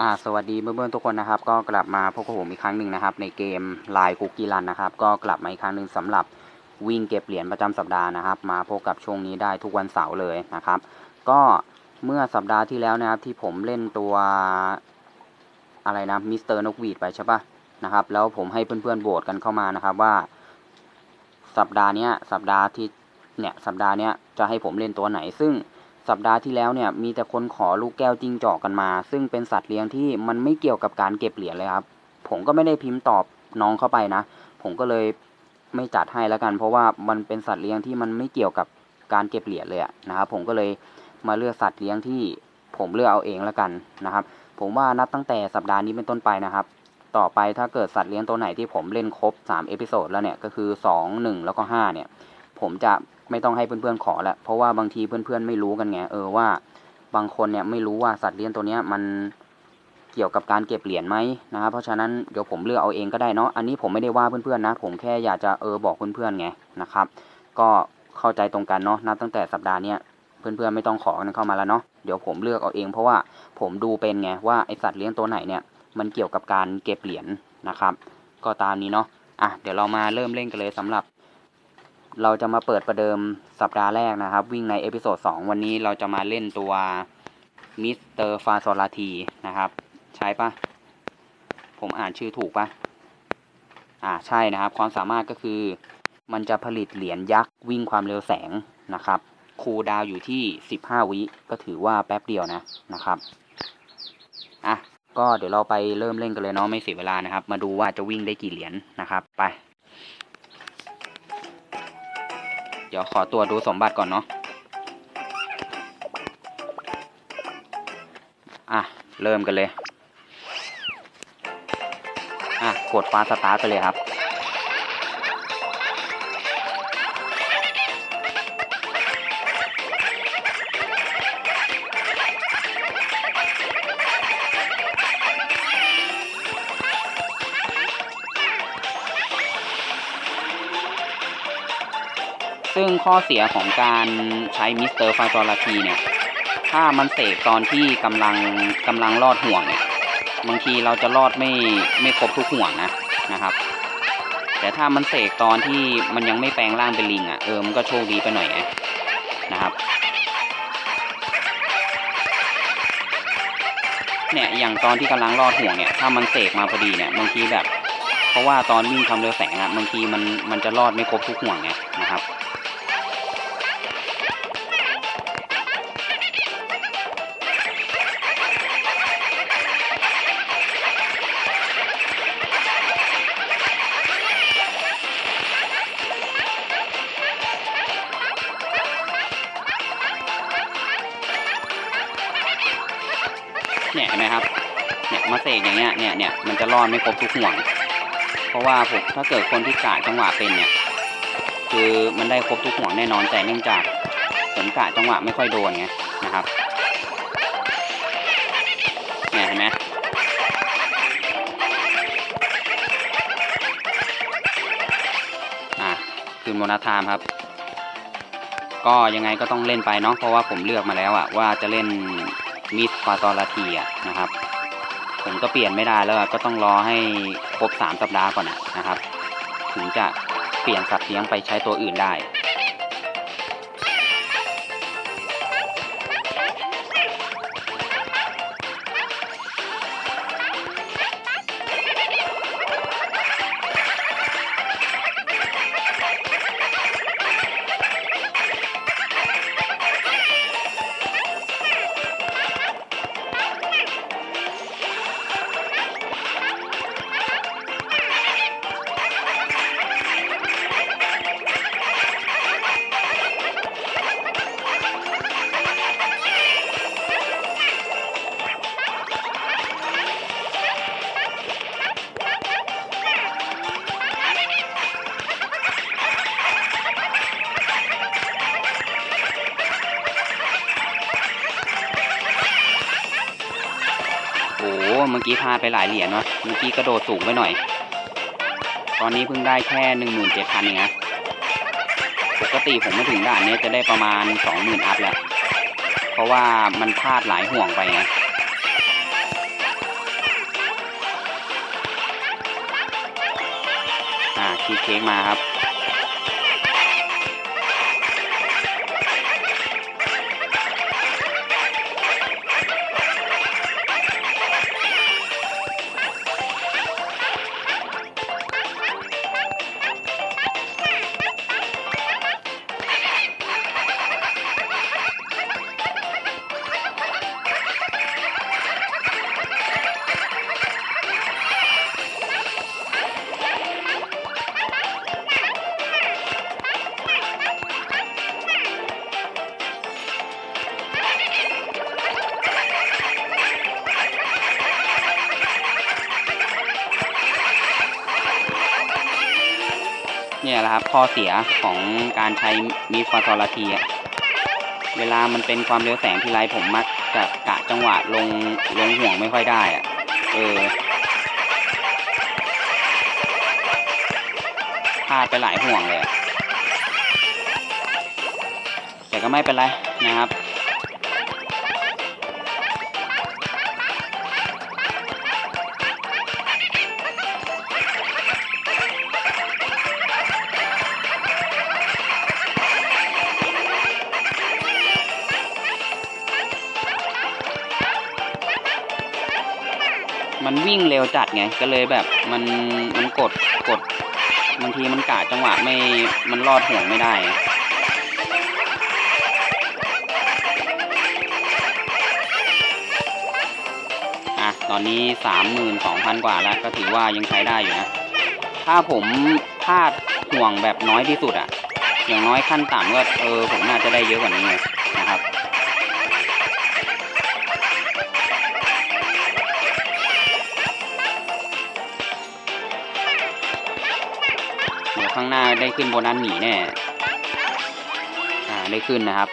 อ่าสวัสดีเพื่อนๆทุกคนนะครับ ก็กลับมาพบกับผมอีกครั้งหนึ่งนะครับ ในเกมลายคุกกี้รันนะครับ ก็กลับมาอีกครั้งหนึ่งสำหรับวิ่งเก็บเหรียญประจำสัปดาห์นะครับ มาพบกับช่วงนี้ได้ทุกวันเสาร์เลยนะครับ ก็เมื่อสัปดาห์ที่แล้วนะครับที่ผมเล่นตัวอะไรนะมิสเตอร์นกหวีดไปใช่ปะนะครับ แล้วผมให้เพื่อนๆโหวตกันเข้ามานะครับว่า สัปดาห์เนี้ยสัปดาห์ที่เนี่ยสัปดาห์เนี้ยจะให้ผมเล่นตัวไหนซึ่ง สัปดาห์ที่แล้วเนี่ยมีแต่คนขอลูกแก้วจิ้งจอกกันมา ซึ่งเป็นสัตว์เลี้ยงที่มันไม่เกี่ยวกับการเก็บเหรียญเลยครับ ผมก็ไม่ได้พิมพ์ตอบน้องเข้าไปนะ ผมก็เลยไม่จัดให้แล้วกัน เพราะว่ามันเป็นสัตว์เลี้ยงที่มันไม่เกี่ยวกับการเก็บเหรียญเลยนะครับผมก็เลยมาเลือกสัตว์เลี้ยงที่ผมเลือกเอาเองแล้วกันนะครับ ผมว่านับตั้งแต่สัปดาห์นี้เป็นต้นไปนะครับ ต่อไปถ้าเกิดสัตว์เลี้ยงตัวไหนที่ผมเล่นครบ3เอพิโซดแล้วเนี่ยก็คือ 2 1 แล้วก็5เนี่ยผมจะ ไม่ต้องให้เพื่อนๆขอล้วเพราะว่าบางทีเพื่อนๆไม่รู้กันไงเออว่า บางคนเนี่ยไม่รู้ว่าสัตว์เลี้ยงตัวเนี้ยมันเกี่ยวกับการเก็บเหรียญไหมนะครับเพราะฉะนั้นเดี๋ยวผมเลือกเอาเองก็ได้เนาะอันนี้ผมไม่ได้ว่าเพื่อนๆนะ ผมแค่อยากจะเออบอกเพื่อนๆไงนะครับ ก็เข้าใจตรงกันเนาะนับตั้งแต่สัปดาห์เนี้ยเพื่อนๆไม่ต้องขอกันเข้ามาแล้วเนาะเดี๋ยวผมเลือกเอาเอง เพราะว่าผมดูเป็นไงว่าไอสัตว์เลี้ยงตัวไหนเนี่ยมันเกี่ยวกับการเก็บเหรียญนะครับ ก็ตามนี้เนาะอะเดี๋ยวเรามาเริ่มเล่นกันเลยสำหรับ เราจะมาเปิดประเดิมสัปดาห์แรกนะครับ วิ่งในเอพิโซด2วันนี้เราจะมาเล่นตัวมิสเตอร์ฟาโซลาทีนะครับ ใช่ปะผมอ่านชื่อถูกปะอ่าใช่นะครับ ความสามารถก็คือ มันจะผลิตเหรียญยักษ์วิ่งความเร็วแสงนะครับ คูดาวอยู่ที่ 15 วิก็ถือว่าแป๊บเดียวนะนะครับอะก็เดี๋ยวเราไปเริ่มเล่นกันเลยเนาะไม่เสียเวลานะครับ มาดูว่าจะวิ่งได้กี่เหรียญนะครับไป เดี๋ยวขอตัวดูสมบัติก่อนเนาะ อะ เริ่มกันเลย อะ กดฟ้าสตาร์ทไปเลยครับ ซึ่งข้อเสียของการใช้มิสเตอร์ฟาซอลาทีเนี่ย ถ้ามันเสกตอนที่กำลังกำลังรอดห่วงเนี่ย บางทีเราจะรอดไม่ไม่ครบทุกห่วงนะนะครับ แต่ถ้ามันเสกตอนที่มันยังไม่แปลงร่างเป็นลิงอะ่ะ เออ มันก็โชคดีไปหน่อยไงนะครับ เนี่ย อย่างตอนที่กำลังรอดห่วงเนี่ย ถ้ามันเสกมาพอดีเนี่ย บางทีแบบเพราะว่าตอนวิ่งความเร็วแสงอะ่ะบางทีมันมันจะรอดไม่ครบทุกห่วงไงนะครับ เนี่ยเห็นไหมครับ เนี่ยมาเสกอย่างเงี้ย เนี่ยเนี่ยมันจะรอดไม่ครบทุกห่วง เพราะว่าผมถ้าเกิดคนที่กะจังหวะเป็นเนี่ย คือมันได้ครบทุกห่วงแน่นอนแต่เนื่องจากผมกะจังหวะไม่ค่อยโดนไงนะครับ เนี่ยเห็นไหมอะคืนโมนาทามครับก็ยังไงก็ต้องเล่นไปเนาะเพราะว่าผมเลือกมาแล้วอะว่าจะเล่น มิสควาตอลาทีอะนะครับ ผมก็เปลี่ยนไม่ได้แล้วก็ต้องรอให้ครบสามสัปดาห์ก่อนนะครับ ถึงจะเปลี่ยนสัตว์เลี้ยงไปใช้ตัวอื่นได้ กี้พลาดไปหลายเหรียญเนาะเมื่อกี้กระโดดสูงไปหน่อย ตอนนี้เพิ่งได้แค่หนึ่งหมื่นเจ็ดพันเองครับปกติผมมาถึงด่านนี้จะได้ประมาณสองหมื่นอัพแหละ เพราะว่ามันพลาดหลายห่วงไปนะอ่าคีเค้กมาครับ เนี่ยแหละครับข้อเสียของการใช้มีฟาตอลาทีอะเวลามันเป็นความเร็วแสงที่ไรผมมักจะกะจังหวะลงลงห่วงไม่ค่อยได้อะเออพลาดไปหลายห่วงเลยแต่ก็ไม่เป็นไรนะครับ มันวิ่งเร็วจัดไงก็เลยแบบมันมันกดกดบางทีมันกะจังหวะไม่มันรอดห่วงไม่ได้อะตอนนี้สามหมื่นสองพันกว่าแล้วก็ถือว่ายังใช้ได้อยู่นะ ถ้าผมพลาดห่วงแบบน้อยที่สุดอะอย่างน้อยขั้นต่ำก็เออผมน่าจะได้เยอะกว่านี้นะครับางหน้าได้ขึ้นโบนัสหมีแน่ อ่า ได้ขึ้นนะครับ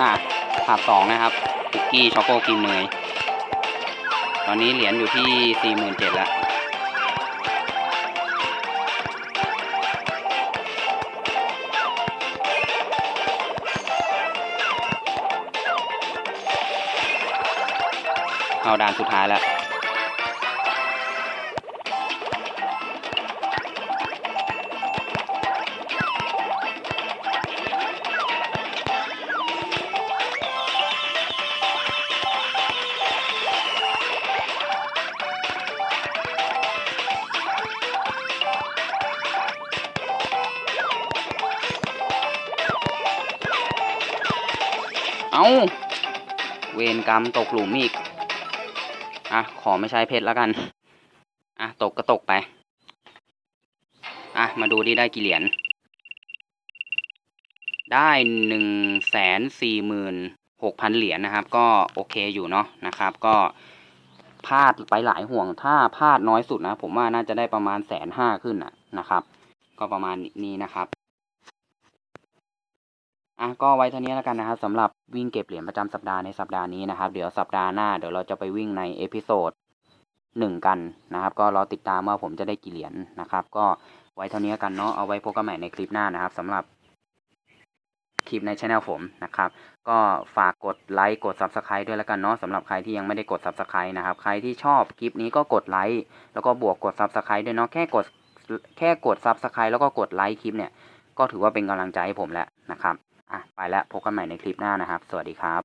อะถาดสองนะครับคุกกี้ช็อกโกกินเนยตอนนี้เหรียญอยู่ที่สี่หมื่นเจ็ดแล้วเข้าด่านสุดท้ายแล้ว เอาเวรกรรมตกหลุมอีก อะ ขอไม่ใช้เพชรแล้วกัน อะ ตกก็ตกไป อะ มาดูที่ได้กี่เหรียญ ได้หนึ่งแสนสี่หมื่นหกพันเหรียญนะครับ ก็โอเคอยู่เนาะนะครับ ก็พลาดไปหลายห่วง ถ้าพลาดน้อยสุดนะ ผมว่าน่าจะได้ประมาณแสนห้าขึ้นนะนะครับ ก็ประมาณนี้นะครับ อะก็ไว้เท่านี้แล้วกันนะครับสำหรับวิ่งเก็บเหรียญประจำสัปดาห์ในสัปดาห์นี้นะครับ เดี๋ยวสัปดาห์หน้าเดี๋ยวเราจะไปวิ่งในเอพิโซดหนึ่งกันนะครับ ก็รอติดตามว่าผมจะได้กี่เหรียญนนะครับ ก็ไว้เท่านี้กันเนาะเอาไว้พบกันใหม่ในคลิปหน้านะครับสำหรับคลิปในช anel ผมนะครับ ก็ฝากกดไลค์กด subscribe ด้วยแล้วกันเนาะสำหรับใครที่ยังไม่ได้กด subscribe นะครับ ใครที่ชอบคลิปนี้ก็กดไลค์แล้วก็บวกกด subscribe ด้วยเนาะแค่กดแค่กด subscribe แล้วก็กดไลค์คลิปเนี่ยก็ถือว่าเป็นกำลังใจให้ผมแล้นะครับ อะไปแล้วพบกันใหม่ในคลิปหน้านะครับ สวัสดีครับ